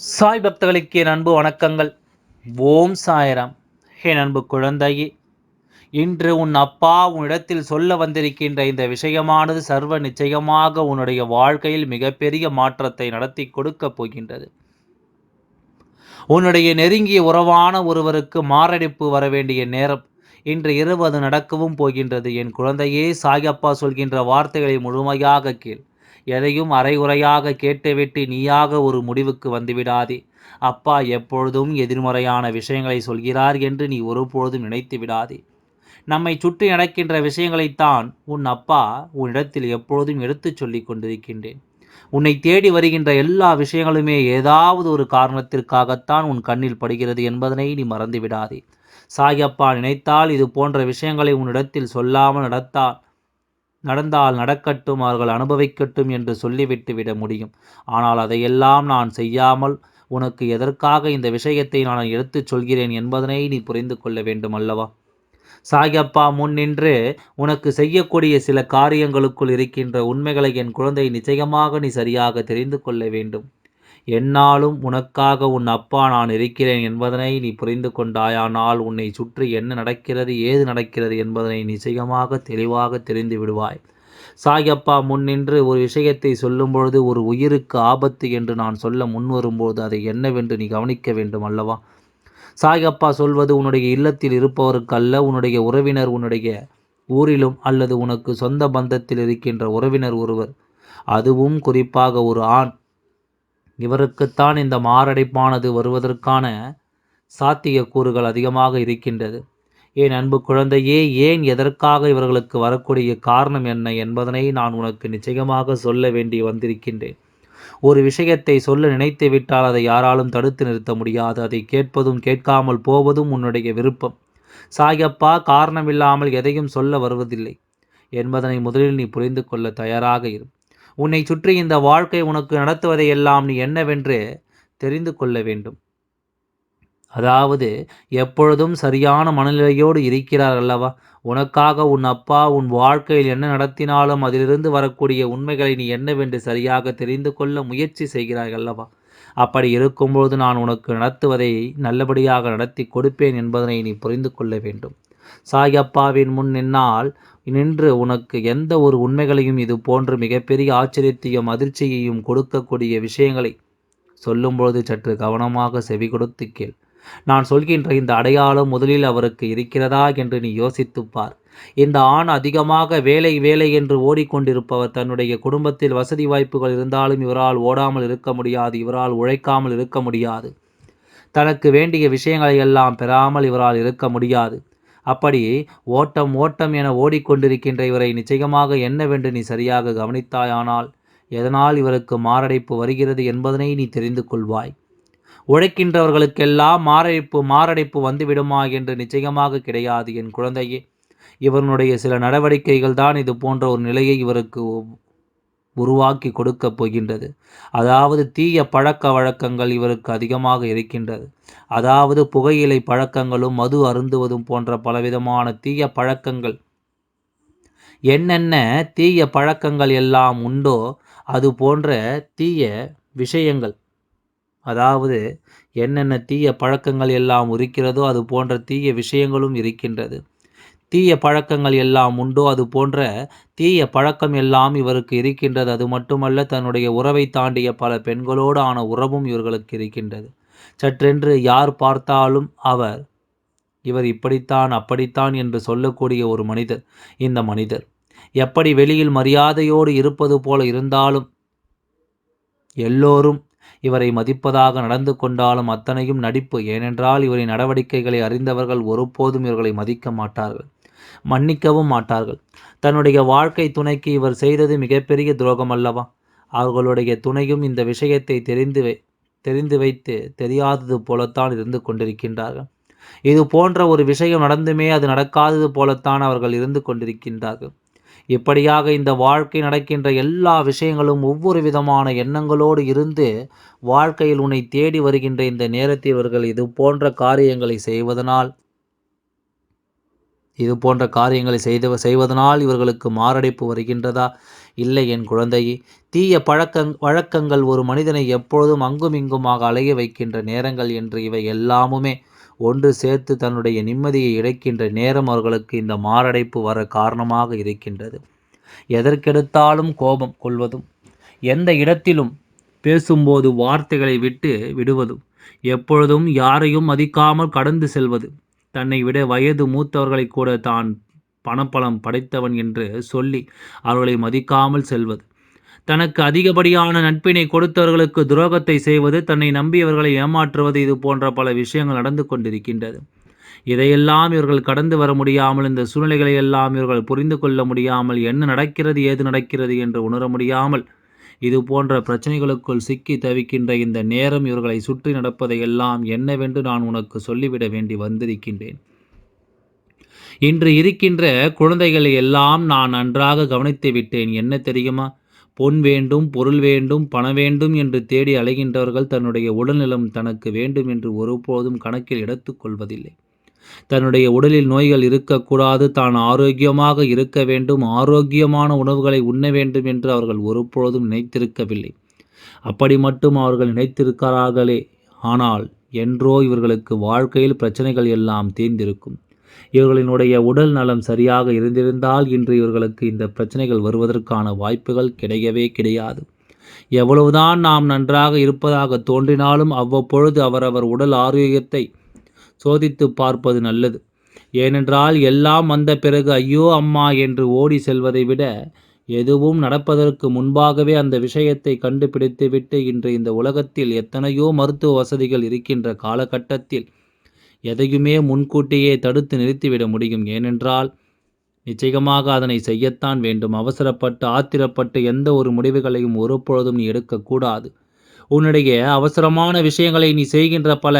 சாய் பக்தர்களுக்கு என் அன்பு வணக்கங்கள். ஓம் சாயராம். என் அன்பு குழந்தையே இன்று உன் அப்பா உன்னிடத்தில் சொல்ல வந்திருக்கின்ற இந்த விஷயமானது சர்வ நிச்சயமாக உன்னுடைய வாழ்க்கையில் மிகப்பெரிய மாற்றத்தை நடத்தி கொடுக்கப் போகின்றது. உன்னுடைய நெருங்கிய உறவான ஒருவருக்கு மாரடைப்பு வர வேண்டிய நேரம் இன்று இரவு அது நடக்கவும் போகின்றது. என் குழந்தையே சாயப்பா சொல்கின்ற வார்த்தைகளை முழுமையாக கேள். எதையும் அரைகுறையாக கேட்டுவிட்டு நீயாக ஒரு முடிவுக்கு வந்துவிடாதே. அப்பா எப்பொழுதும் எதிர்மறையான விஷயங்களை சொல்கிறார் என்று நீ ஒருபொழுதும் நினைத்து விடாதே. நம்மை சுற்றி நடக்கின்ற விஷயங்களைத்தான் உன் அப்பா உன்னிடத்தில் எப்பொழுதும் எடுத்துச் சொல்லிக் கொண்டிருக்கின்றேன். உன்னை தேடி வருகின்ற எல்லா விஷயங்களுமே ஏதாவது ஒரு காரணத்திற்காகத்தான் உன் கண்ணில் படுகிறது என்பதனை நீ மறந்துவிடாதே. சாயப்பா நினைத்தால் இது போன்ற விஷயங்களை உன்னிடத்தில் சொல்லாமல் நடத்தால் நடந்தால் நடக்கட்டும் அவர்கள் அனுபவிக்கட்டும் என்று சொல்லிவிட்டு விட முடியும். ஆனால் அதையெல்லாம் நான் செய்யாமல் உனக்கு எதற்காக இந்த விஷயத்தை நான் எடுத்துச் சொல்கிறேன் என்பதனை நீ புரிந்து கொள்ள வேண்டும் அல்லவா? சாயப்பா முன் நின்று உனக்கு செய்யக்கூடிய சில காரியங்களுக்குள் இருக்கின்ற உண்மைகளை என் குழந்தை நிச்சயமாக நீ சரியாக தெரிந்து கொள்ள வேண்டும். என்னாலும் உனக்காக உன் அப்பா நான் இருக்கிறேன் என்பதனை நீ புரிந்து கொண்டாயானால் உன்னை சுற்றி என்ன நடக்கிறது ஏது நடக்கிறது என்பதனை நிச்சயமாக தெளிவாக தெரிந்து விடுவாய். சாயப்பா முன்னின்று ஒரு விஷயத்தை சொல்லும் பொழுது ஒரு உயிருக்கு ஆபத்து என்று நான் சொல்ல முன்வரும்போது அதை என்னவென்று நீ கவனிக்க வேண்டும் அல்லவா? சாயப்பா சொல்வது உன்னுடைய இல்லத்தில் இருப்பவருக்கு அல்ல உன்னுடைய உறவினர் உன்னுடைய ஊரிலும் அல்லது உனக்கு சொந்த பந்தத்தில் இருக்கின்ற உறவினர் ஒருவர். அதுவும் குறிப்பாக ஒரு ஆண். இவருக்குத்தான் இந்த மாரடைப்பானது வருவதற்கான சாத்திய கூறுகள் அதிகமாக இருக்கின்றது. ஏன் அன்பு குழந்தையே ஏன் எதற்காக இவர்களுக்கு வரக்கூடிய காரணம் என்ன என்பதனை நான் உனக்கு நிச்சயமாக சொல்ல வேண்டி வந்திருக்கின்றேன். ஒரு விஷயத்தை சொல்ல நினைத்து விட்டால் அதை யாராலும் தடுத்து நிறுத்த முடியாது. அதை கேட்பதும் கேட்காமல் போவதும் உன்னுடைய விருப்பம். சாயப்பா காரணமில்லாமல் எதையும் சொல்ல வருவதில்லை என்பதனை முதலில் நீ புரிந்து கொள்ள தயாராக இரு. உன்னை சுற்றி இந்த வாழ்க்கை உனக்கு நடத்துவதையெல்லாம் நீ என்னவென்று தெரிந்து கொள்ள வேண்டும். அதாவது எப்பொழுதும் சரியான மனநிலையோடு இருக்கிறார் அல்லவா? உனக்காக உன் அப்பா உன் வாழ்க்கையில் என்ன நடத்தினாலும் அதிலிருந்து வரக்கூடிய உண்மைகளை நீ என்னவென்று சரியாக தெரிந்து கொள்ள முயற்சி செய்கிறாய் அல்லவா? அப்படி இருக்கும்போது நான் உனக்கு நடத்துவதை நல்லபடியாக நடத்தி கொடுப்பேன் என்பதனை நீ புரிந்து கொள்ள வேண்டும். சாயப்பாவின் முன் நின்னால் நின்று உனக்கு எந்த ஒரு உண்மைகளையும் இது போன்று மிகப்பெரிய ஆச்சரியத்தையும் அதிர்ச்சியையும் கொடுக்கக்கூடிய விஷயங்களை சொல்லும்பொழுது சற்று கவனமாக செவி கொடுத்து கேள். நான் சொல்கின்ற இந்த அடையாளம் முதலில் அவருக்கு இருக்கிறதா என்று நீ யோசித்துப்பார் இந்த ஆண் அதிகமாக வேலை வேலை என்று ஓடிக்கொண்டிருப்பவர் தன்னுடைய குடும்பத்தில் வசதி வாய்ப்புகள் இருந்தாலும் இவரால் ஓடாமல் இருக்க முடியாது இவரால் உழைக்காமல் இருக்க முடியாது. தனக்கு வேண்டிய விஷயங்களை எல்லாம் பெறாமல் இவரால் இருக்க முடியாது. அப்படி ஓட்டம் ஓட்டம் என ஓடிக்கொண்டிருக்கின்ற இவரை நிச்சயமாக என்னவென்று நீ சரியாக கவனித்தாயானால் எதனால் இவருக்கு மாரடைப்பு வருகிறது என்பதனை நீ தெரிந்து கொள்வாய். உழைக்கின்றவர்களுக்கெல்லாம் மாரடைப்பு மாரடைப்பு வந்துவிடுமா என்று நிச்சயமாக கிடையாது என் குழந்தையே. இவனுடைய சில நடவடிக்கைகள் தான் இது போன்ற ஒரு நிலையை இவருக்கு உருவாக்கி கொடுக்கப் போகின்றது. அதாவது தீய பழக்க வழக்கங்கள் இவருக்கு அதிகமாக இருக்கின்றது. அதாவது புகையிலை பழக்கங்களும் மது அருந்துவதும் போன்ற பலவிதமான தீய பழக்கங்கள். என்னென்ன தீய பழக்கங்கள் எல்லாம் உண்டோ அது போன்ற தீய விஷயங்கள். அதாவது என்னென்ன தீய பழக்கங்கள் எல்லாம் இருக்கிறதோ அது போன்ற தீய விஷயங்களும் இருக்கின்றது. தீய பழக்கங்கள் எல்லாம் உண்டோ? அது போன்ற தீய பழக்கம் எல்லாம் இவருக்கு இருக்கின்றது. அது மட்டுமல்ல தன்னுடைய உறவை தாண்டிய பல பெண்களோடு ஆன உறவும் இவர்களுக்கு இருக்கின்றது. சற்றென்று யார் பார்த்தாலும் அவர் இவர் இப்படித்தான் அப்படித்தான் என்று சொல்லக்கூடிய ஒரு மனிதர் இந்த மனிதர். எப்படி வெளியில் மரியாதையோடு இருப்பது போல இருந்தாலும் எல்லோரும் இவரை மதிப்பதாக நடந்து கொண்டாலும் அத்தனையும் நடிப்பு. ஏனென்றால் இவரின் நடவடிக்கைகளை அறிந்தவர்கள் ஒருபோதும் இவர்களை மதிக்க மாட்டார்கள். மன்னிக்கவும் மாட்டார்கள். தன்னுடைய வாழ்க்கை துணைக்கு இவர் செய்தது மிகப்பெரிய துரோகம் அல்லவா அவர்களுடைய துணையும் இந்த விஷயத்தை தெரிந்து வை தெரிந்து வைத்து தெரியாதது போலத்தான் இருந்து கொண்டிருக்கின்றார்கள். இது போன்ற ஒரு விஷயம் நடந்துமே அது நடக்காதது போலத்தான் அவர்கள் இருந்து கொண்டிருக்கின்றார்கள். இப்படியாக இந்த வாழ்க்கை நடக்கின்ற எல்லா விஷயங்களும் ஒவ்வொரு விதமான எண்ணங்களோடு இருந்து வாழ்க்கையில் உன்னை தேடி வருகின்ற இந்த நேரத்தில் இவர்கள் இது போன்ற காரியங்களை செய்வதனால் இது போன்ற காரியங்களை செய்த செய்வதனால் இவர்களுக்கு மாரடைப்பு வருகின்றதா? இல்லை என் குழந்தையே தீய பழக்கங் வழக்கங்கள் ஒரு மனிதனை எப்பொழுதும் அங்கும் இங்குமாக அலைய வைக்கின்ற நேரங்கள் என்று இவை எல்லாமுமே ஒன்று சேர்த்து தன்னுடைய நிம்மதியை இழக்கின்ற நேரம் அவர்களுக்கு இந்த மாரடைப்பு வர காரணமாக இருக்கின்றது. எதற்கெடுத்தாலும் கோபம் கொள்வதும் எந்த இடத்திலும் பேசும்போது வார்த்தைகளை விட்டு விடுவதும் எப்பொழுதும் யாரையும் மதிக்காமல் கடந்து செல்வது தன்னை விட வயது மூத்தவர்களை கூட தான் பணப்பலம் படைத்தவன் என்று சொல்லி அவர்களை மதிக்காமல் செல்வது. தனக்கு அதிகப்படியான நட்பினை கொடுத்தவர்களுக்கு துரோகத்தை செய்வது தன்னை நம்பியவர்களை ஏமாற்றுவது இது போன்ற பல விஷயங்கள் நடந்து கொண்டிருக்கின்றது. இதையெல்லாம் இவர்கள் கடந்து வர முடியாமல் இந்த சூழ்நிலைகளை எல்லாம் இவர்கள் புரிந்து கொள்ள முடியாமல் என்ன நடக்கிறது ஏது நடக்கிறது என்று உணர முடியாமல் இது போன்ற பிரச்சனைகளுக்குள் சிக்கி தவிக்கின்ற இந்த நேரம் இவர்களை சுற்றி நடப்பதையெல்லாம் என்னவென்று நான் உனக்கு சொல்லிவிட வேண்டி வந்திருக்கின்றேன். இன்று இருக்கின்ற குழந்தைகளை எல்லாம் நான் நன்றாக கவனித்து விட்டேன். என்ன தெரியுமா? பொன் வேண்டும் பொருள் வேண்டும் பணம் வேண்டும் என்று தேடி அலைகின்றவர்கள் தன்னுடைய உடல்நலம் தனக்கு வேண்டும் என்று ஒருபோதும் கணக்கில் எடுத்துக்கொள்வதில்லை. தன்னுடைய உடலில் நோய்கள் இருக்கக்கூடாது தான் ஆரோக்கியமாக இருக்க வேண்டும் ஆரோக்கியமான உணவுகளை உண்ண வேண்டும் என்று அவர்கள் ஒருபொழுதும் நினைத்திருக்கவில்லை. அப்படி மட்டும் அவர்கள் நினைத்திருக்கிறார்களே ஆனால் என்றோ இவர்களுக்கு வாழ்க்கையில் பிரச்சனைகள் எல்லாம் தீர்ந்திருக்கும். இவர்களினுடைய உடல் நலம் சரியாக இருந்திருந்தால் இன்று இவர்களுக்கு இந்த பிரச்சனைகள் வருவதற்கான வாய்ப்புகள் கிடையவே கிடையாது. எவ்வளவுதான் நாம் நன்றாக இருப்பதாக தோன்றினாலும் அவ்வப்பொழுது அவரவர் உடல் ஆரோக்கியத்தை சோதித்து பார்ப்பது நல்லது. ஏனென்றால் எல்லாம் வந்த பிறகு ஐயோ அம்மா என்று ஓடி செல்வதை விட எதுவும் நடப்பதற்கு முன்பாகவே அந்த விஷயத்தை கண்டுபிடித்துவிட்டு இன்று இந்த உலகத்தில் எத்தனையோ மருத்துவ வசதிகள் இருக்கின்ற காலகட்டத்தில் எதையுமே முன்கூட்டியே தடுத்து நிறுத்திவிட முடியும். ஏனென்றால் நிச்சயமாக அதனை செய்யத்தான் வேண்டும். அவசரப்பட்டு ஆத்திரப்பட்டு எந்த ஒரு முடிவுகளையும் ஒருபொழுதும் நீ எடுக்கக்கூடாது. உன்னுடைய அவசரமான விஷயங்களை நீ செய்கின்ற பல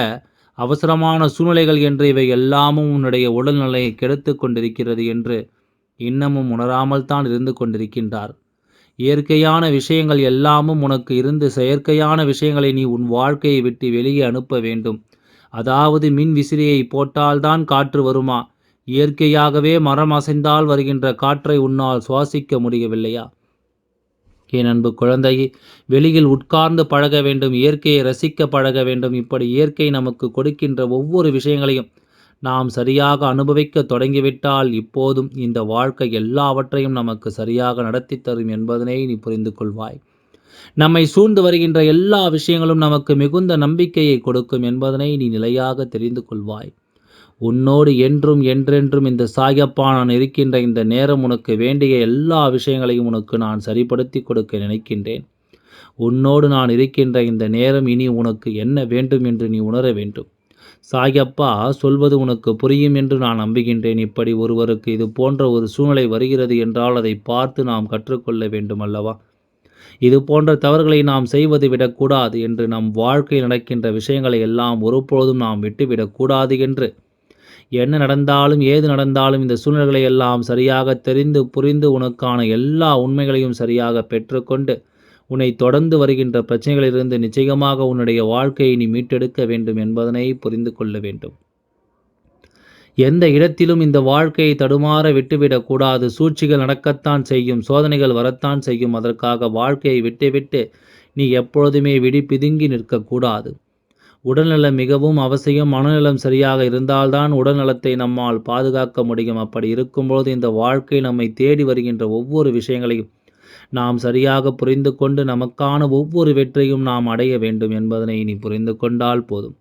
அவசரமான சூழ்நிலைகள் என்று இவை எல்லாமும் உன்னுடைய உடல்நிலையை கெடுத்து கொண்டிருக்கிறது என்று இன்னமும் உணராமல் தான் இருந்து கொண்டிருக்கின்றார். இயற்கையான விஷயங்கள் எல்லாமும் உனக்கு இருந்து செயற்கையான விஷயங்களை நீ உன் வாழ்க்கையை விட்டு வெளியே அனுப்ப வேண்டும். அதாவது மின் விசிறியை போட்டால்தான் காற்று வருமா? இயற்கையாகவே மரம் அசைந்தால் வருகின்ற காற்றை உன்னால் சுவாசிக்க முடியவில்லையா? என் அன்பு குழந்தை? வெளியில் உட்கார்ந்து பழக வேண்டும் இயற்கையை ரசிக்க பழக வேண்டும். இப்படி இயற்கை நமக்கு கொடுக்கின்ற ஒவ்வொரு விஷயங்களையும் நாம் சரியாக அனுபவிக்க தொடங்கிவிட்டால் இப்போதும் இந்த வாழ்க்கை எல்லாவற்றையும் நமக்கு சரியாக நடத்தி தரும் என்பதனை நீ புரிந்து கொள்வாய். நம்மை சூழ்ந்து வருகின்ற எல்லா விஷயங்களும் நமக்கு மிகுந்த நம்பிக்கையை கொடுக்கும் என்பதனை நீ நிலையாக தெரிந்து கொள்வாய். உன்னோடு என்றும் என்றென்றும் இந்த சாயப்பா நான் இருக்கின்ற இந்த நேரம் உனக்கு வேண்டிய எல்லா விஷயங்களையும் உனக்கு நான் சரிப்படுத்தி கொடுக்க நினைக்கின்றேன். உன்னோடு நான் இருக்கின்ற இந்த நேரம் இனி உனக்கு என்ன வேண்டும் என்று நீ உணர வேண்டும். சாயப்பா சொல்வது உனக்கு புரியும் என்று நான் நம்புகின்றேன். இப்படி ஒருவருக்கு இது போன்ற ஒரு சூழ்நிலை வருகிறது என்றால் அதை பார்த்து நாம் கற்றுக்கொள்ள வேண்டும் அல்லவா? இது போன்ற தவறுகளை நாம் செய்வது விடக்கூடாது என்று நம் வாழ்க்கையில் நடக்கின்ற விஷயங்களை எல்லாம் ஒருபொழுதும் நாம் விட்டுவிடக்கூடாது என்று என்ன நடந்தாலும் ஏது நடந்தாலும் இந்த சூழ்நிலைகளை எல்லாம் சரியாக தெரிந்து புரிந்து உனக்கான எல்லா உண்மைகளையும் சரியாக பெற்றுக்கொண்டு உன்னை தொடர்ந்து வருகின்ற பிரச்சனைகளிலிருந்து நிச்சயமாக உன்னுடைய வாழ்க்கையை நீ மீட்டெடுக்க வேண்டும் என்பதனை புரிந்து கொள்ள வேண்டும். எந்த இடத்திலும் இந்த வாழ்க்கையை தடுமாற விட்டுவிடக்கூடாது சூழ்ச்சிகள் நடக்கத்தான் செய்யும் சோதனைகள் வரத்தான் செய்யும். அதற்காக வாழ்க்கையை விட்டுவிட்டு நீ எப்பொழுதுமே விடி பிதுங்கி நிற்கக்கூடாது உடல்நலம் மிகவும் அவசியம் மனநலம் சரியாக இருந்தால்தான் உடல்நலத்தை நம்மால் பாதுகாக்க முடியும். அப்படி இருக்கும்போது இந்த வாழ்க்கை நம்மை தேடி வருகின்ற ஒவ்வொரு விஷயங்களையும் நாம் சரியாக புரிந்து கொண்டு நமக்கான ஒவ்வொரு வெற்றியும் நாம் அடைய வேண்டும் என்பதனை நீ புரிந்து கொண்டால் போதும்.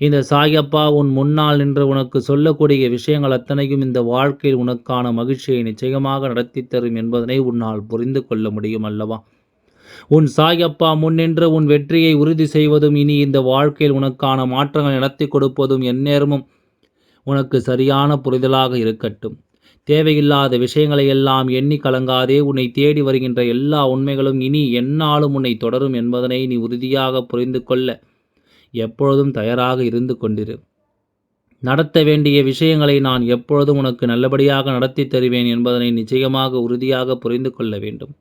இந்த சாயப்பா உன் முன்னால் நின்று உனக்கு சொல்லக்கூடிய விஷயங்கள் அத்தனையும் இந்த வாழ்க்கையில் உனக்கான மகிழ்ச்சியை நிச்சயமாக நடத்தி தரும் என்பதனை உன்னால் புரிந்து கொள்ள முடியும் அல்லவா? உன் சாயப்பா முன்னின்று உன் வெற்றியை உறுதி செய்வதும் இனி இந்த வாழ்க்கையில் உனக்கான மாற்றங்கள் நடத்தி கொடுப்பதும் எந்நேரமும் உனக்கு சரியான புரிதலாக இருக்கட்டும். தேவையில்லாத விஷயங்களை எல்லாம் எண்ணி கலங்காதே உன்னை தேடி வருகின்ற எல்லா உண்மைகளும் இனி என்னாலும் உன்னை தொடரும் என்பதனை நீ உறுதியாக புரிந்து கொள்ள எப்பொழுதும் தயாராக இருந்து கொண்டிரு. நடத்த வேண்டிய விஷயங்களை நான் எப்பொழுதும் உனக்கு நல்லபடியாக நடத்தி தருவேன் என்பதனை நிச்சயமாக உறுதியாக புரிந்து கொள்ள வேண்டும்.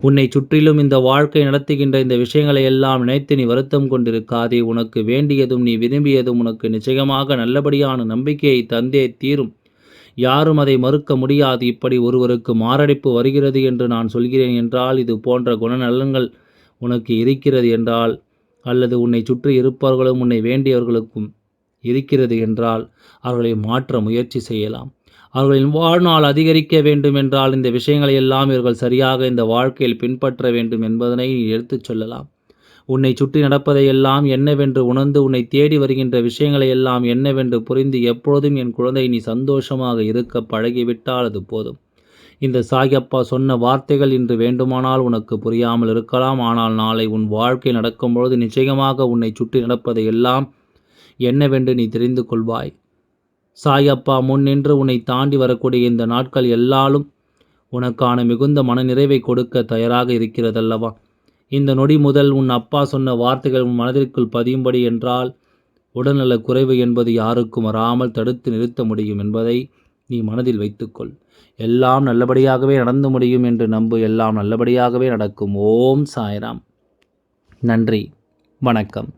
உன்னை சுற்றிலும் இந்த வாழ்க்கை நடத்துகின்ற இந்த விஷயங்களை எல்லாம் நினைத்து நீ வருத்தம் கொண்டிருக்காதே. உனக்கு வேண்டியதும் நீ விரும்பியதும் உனக்கு நிச்சயமாக நல்லபடியான நம்பிக்கையை தந்தே தீரும். யாரும் அதை மறுக்க முடியாது. இப்படி ஒருவருக்கு மாரடைப்பு வருகிறது என்று நான் சொல்கிறேன் என்றால் இது போன்ற குணநலன்கள் உனக்கு இருக்கிறது என்றால் அல்லது உன்னை சுற்றி இருப்பவர்களும் உன்னை வேண்டியவர்களுக்கும் இருக்கிறது என்றால் அவர்களை மாற்ற முயற்சி செய்யலாம். அவர்களின் வாழ்நாள் அதிகரிக்க வேண்டும் என்றால் இந்த விஷயங்களை எல்லாம் இவர்கள் சரியாக இந்த வாழ்க்கையில் பின்பற்ற வேண்டும் என்பதனை எடுத்துச் சொல்லலாம். உன்னை சுற்றி நடப்பதை எல்லாம் என்னவென்று உணர்ந்து உன்னை தேடி வருகின்ற விஷயங்களை எல்லாம் என்னவென்று புரிந்து எப்பொழுதும் என் குழந்தை நீ சந்தோஷமாக இருக்க பழகிவிட்டால் அது போதும். இந்த சாயப்பா சொன்ன வார்த்தைகள் இன்று வேண்டுமானால் உனக்கு புரியாமல் இருக்கலாம். ஆனால் நாளை உன் வாழ்க்கை நடக்கும்பொழுது நிச்சயமாக உன்னை சுற்றி நடப்பதை எல்லாம் என்னவென்று நீ தெரிந்து கொள்வாய். சாயப்பா முன் நின்று உன்னை தாண்டி வரக்கூடிய இந்த நாட்கள் எல்லாலும் உனக்கான மிகுந்த மனநிறைவை கொடுக்க தயாராக இருக்கிறதல்லவா? இந்த நொடி முதல் உன் அப்பா சொன்ன வார்த்தைகள் உன் மனதிற்குள் பதியும்படி என்றால் உடல்நல குறைவு என்பது யாருக்கும் வராமல் தடுத்து நிறுத்த முடியும் என்பதை நீ மனதில் வைத்துக்கொள். எல்லாம் நல்லபடியாகவே நடந்து முடியும் என்று நம்பு. எல்லாம் நல்லபடியாகவே நடக்கும். ஓம் சாய்ராம். நன்றி. வணக்கம்.